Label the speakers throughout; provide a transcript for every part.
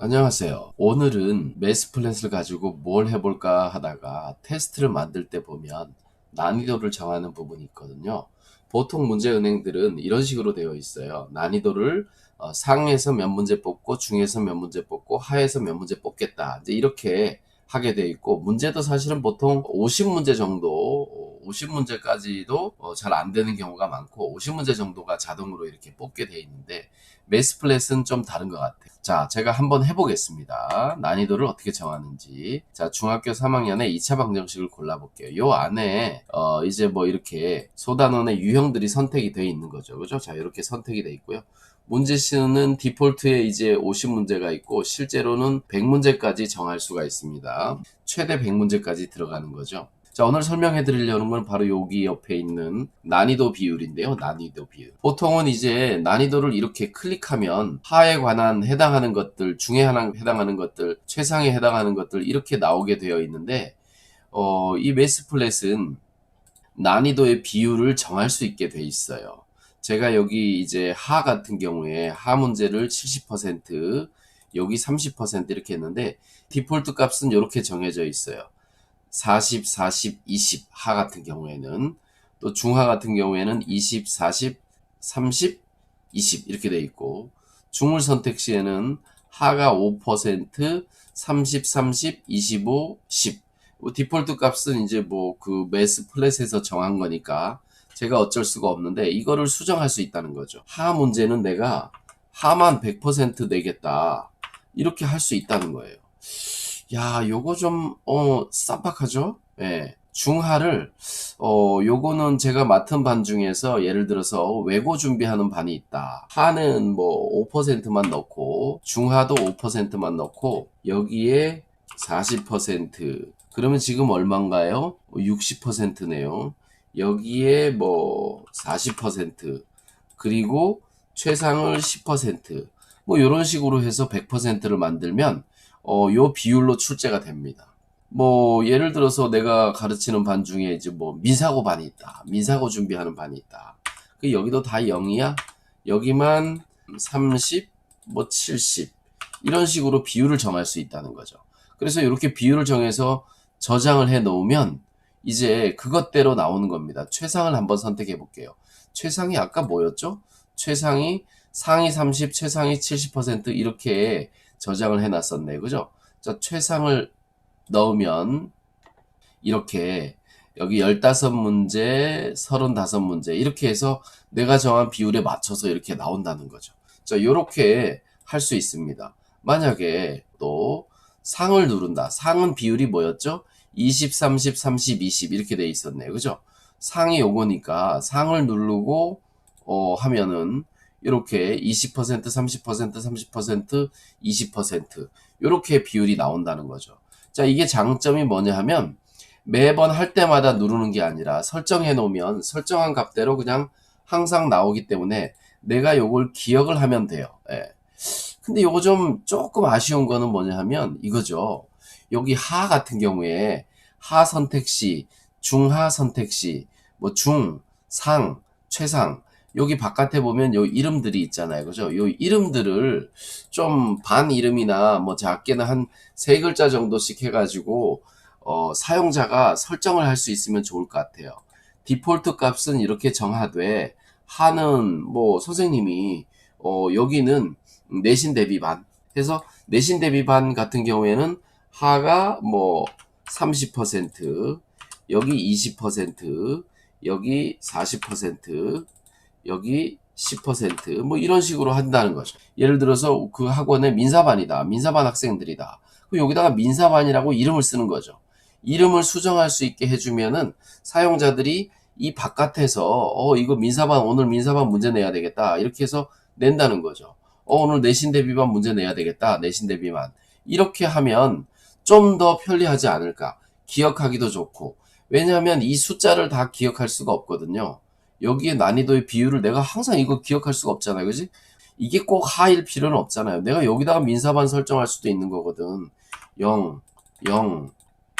Speaker 1: 안녕하세요. 오늘은 매스 플랫을 가지고 뭘 해볼까 하다가 테스트를 만들 때 보면 난이도를 정하는 부분이 있거든요. 보통 문제 은행들은 이런 식으로 되어 있어요. 난이도를 어, 상에서 몇 문제 뽑고 중에서 몇 문제 뽑고 하에서 몇 문제 뽑겠다. 이제 이렇게 하게 되어 있고 문제도 사실은 보통 50문제 정도 50문제까지도 어, 잘안 되는 경우가 많고 50문제 정도가 자동으로 이렇게 뽑게 되어 있는데 매스 플랫은 좀 다른 것 같아요. 자, 제가 한번 해보겠습니다. 난이도를 어떻게 정하는지. 자, 중학교 3학년에 2차 방정식을 골라볼게요. 요 안에, 어, 이제 뭐 이렇게 소단원의 유형들이 선택이 되어 있는 거죠. 그죠? 자, 이렇게 선택이 되어 있고요. 문제시는 디폴트에 이제 50문제가 있고 실제로는 100문제까지 정할 수가 있습니다. 최대 100문제까지 들어가는 거죠. 자, 오늘 설명해 드리려는 건 바로 여기 옆에 있는 난이도 비율인데요. 난이도 비율. 보통은 이제 난이도를 이렇게 클릭하면 하에 관한 해당하는 것들, 중에 하나 해당하는 것들, 최상에 해당하는 것들 이렇게 나오게 되어 있는데 어, 이 매스 플랫은 난이도의 비율을 정할 수 있게 돼 있어요. 제가 여기 이제 하 같은 경우에 하 문제를 70% 여기 30% 이렇게 했는데 디폴트 값은 이렇게 정해져 있어요. 40, 40, 20 하 같은 경우에는 또 중하 같은 경우에는 20, 40, 30, 20 이렇게 돼 있고 중을 선택 시에는 하가 5%, 30, 30, 25, 10. 뭐 디폴트 값은 이제 뭐 그 매스 플랫에서 정한 거니까 제가 어쩔 수가 없는데 이거를 수정할 수 있다는 거죠. 하 문제는 내가 하만 100% 내겠다. 이렇게 할 수 있다는 거예요. 야, 요거 좀, 어, 쌈박하죠? 예. 중하를, 어, 요거는 제가 맡은 반 중에서 예를 들어서 외고 준비하는 반이 있다. 하는 뭐 5%만 넣고, 중하도 5%만 넣고, 여기에 40%. 그러면 지금 얼마인가요? 60%네요. 여기에 뭐 40%. 그리고 최상을 10%. 뭐 이런 식으로 해서 100%를 만들면 어, 요 비율로 출제가 됩니다. 뭐, 예를 들어서 내가 가르치는 반 중에 이제 뭐, 민사고 반이 있다. 민사고 준비하는 반이 있다. 그 여기도 다 0이야? 여기만 30, 뭐 70. 이런 식으로 비율을 정할 수 있다는 거죠. 그래서 이렇게 비율을 정해서 저장을 해 놓으면 이제 그것대로 나오는 겁니다. 최상을 한번 선택해 볼게요. 최상이 아까 뭐였죠? 최상이 상위 30, 최상위 70% 이렇게 저장을 해놨었네. 그죠? 자, 최상을 넣으면 이렇게 여기 15문제, 35문제 이렇게 해서 내가 정한 비율에 맞춰서 이렇게 나온다는 거죠. 자, 요렇게 할 수 있습니다. 만약에 또 상을 누른다. 상은 비율이 뭐였죠? 20, 30, 30, 20 이렇게 돼 있었네요. 그죠? 상이 요거니까 상을 누르고 어, 하면은 이렇게 20%, 30%, 30%, 20% 이렇게 비율이 나온다는 거죠. 자, 이게 장점이 뭐냐 하면 매번 할 때마다 누르는 게 아니라 설정해 놓으면 설정한 값대로 그냥 항상 나오기 때문에 내가 요걸 기억을 하면 돼요. 예. 근데 요거 좀 조금 아쉬운 거는 뭐냐 하면 이거죠. 여기 하 같은 경우에 하 선택 시, 중하 선택 시, 뭐 중, 상, 최상 여기 바깥에 보면 요 이름들이 있잖아요. 그죠? 요 이름들을 좀 반 이름이나 뭐 작게는 한 세 글자 정도씩 해가지고 어, 사용자가 설정을 할 수 있으면 좋을 것 같아요. 디폴트 값은 이렇게 정하되 하는 뭐 선생님이 어, 여기는 내신 대비 반 해서 내신 대비 반 같은 경우에는 하가 뭐 30% 여기 20% 여기 40% 여기 10%뭐 이런 식으로 한다는 거죠. 예를 들어서 그 학원의 민사반이다. 민사반 학생들이다. 그럼 여기다가 민사반이라고 이름을 쓰는 거죠. 이름을 수정할 수 있게 해주면은 사용자들이 이 바깥에서 어 이거 민사반 오늘 민사반 문제 내야 되겠다 이렇게 해서 낸다는 거죠. 어 오늘 내신 대비반 문제 내야 되겠다 내신 대비만 이렇게 하면 좀 더 편리하지 않을까 기억하기도 좋고 왜냐하면 이 숫자를 다 기억할 수가 없거든요. 여기에 난이도의 비율을 내가 항상 이거 기억할 수가 없잖아요. 그지? 이게 꼭 하일 필요는 없잖아요. 내가 여기다가 민사반 설정할 수도 있는 거거든. 0, 0,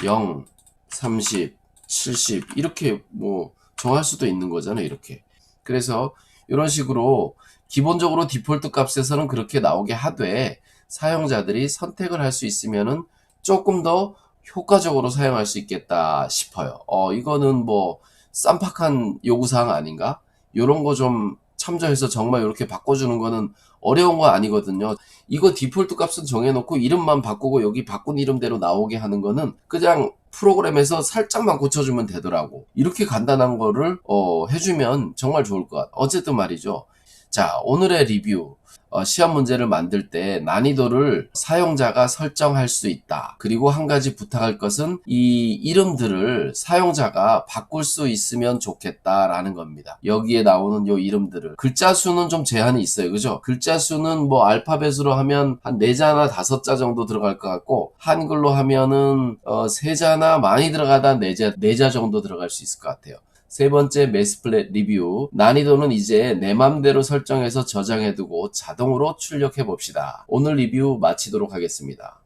Speaker 1: 0, 30, 70 이렇게 뭐 정할 수도 있는 거잖아요. 이렇게. 그래서 이런 식으로 기본적으로 디폴트 값에서는 그렇게 나오게 하되 사용자들이 선택을 할 수 있으면은 조금 더 효과적으로 사용할 수 있겠다 싶어요. 어, 이거는 뭐 쌈박한 요구사항 아닌가? 요런 거 좀 참조해서 정말 이렇게 바꿔주는 거는 어려운 거 아니거든요. 이거 디폴트 값은 정해놓고 이름만 바꾸고 여기 바꾼 이름대로 나오게 하는 거는 그냥 프로그램에서 살짝만 고쳐주면 되더라고. 이렇게 간단한 거를 어, 해주면 정말 좋을 것 같아. 어쨌든 말이죠. 자, 오늘의 리뷰. 어, 시험 문제를 만들 때 난이도를 사용자가 설정할 수 있다. 그리고 한 가지 부탁할 것은 이 이름들을 사용자가 바꿀 수 있으면 좋겠다라는 겁니다. 여기에 나오는 요 이름들을 글자 수는 좀 제한이 있어요. 그죠? 글자 수는 뭐 알파벳으로 하면 한 4자나 5자 정도 들어갈 것 같고 한글로 하면은 어, 3자나 많이 들어가다 4자, 4자 정도 들어갈 수 있을 것 같아요. 세 번째 메스플랫 리뷰. 난이도는 이제 내 맘대로 설정해서 저장해두고 자동으로 출력해 봅시다. 오늘 리뷰 마치도록 하겠습니다.